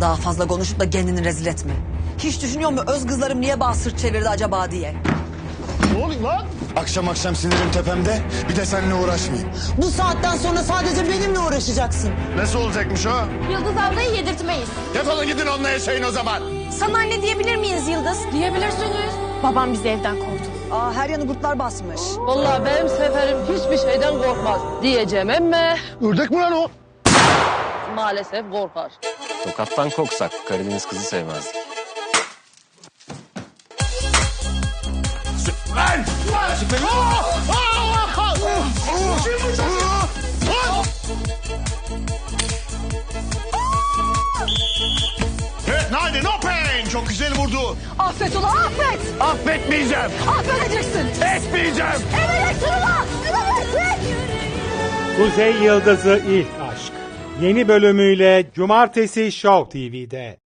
Daha fazla konuşup da kendini rezil etme. Hiç düşünüyor mu öz kızlarım niye bana sırt çevirdi acaba diye? Ne oluyor lan? Akşam akşam sinirim tepemde. Bir de seninle uğraşmayayım. Bu saatten sonra sadece benimle uğraşacaksın. Nasıl olacakmış o? Yıldız ablayı yedirtmeyiz. Defolun gidin onunla yaşayın o zaman. Sana anne diyebilir miyiz Yıldız? Diyebilirsiniz. Babam bizi evden kovdu. Aa her yanı kurtlar basmış. Vallahi benim seferim hiçbir şeyden korkmaz diyeceğim ama Ördek mi lan o? Maalesef korkar. Tokattan koksak Karadeniz kızı sevmezdik. Lan! Evet, Nadi, no pain. Çok güzel vurdu. Affet ulan affet. Affetmeyeceğim. Affedeceksin. Etmeyeceğim. Edeceksin ulan. Edeceksin. Kuzey Yıldızı İlk. Yeni bölümüyle Cumartesi Show TV'de.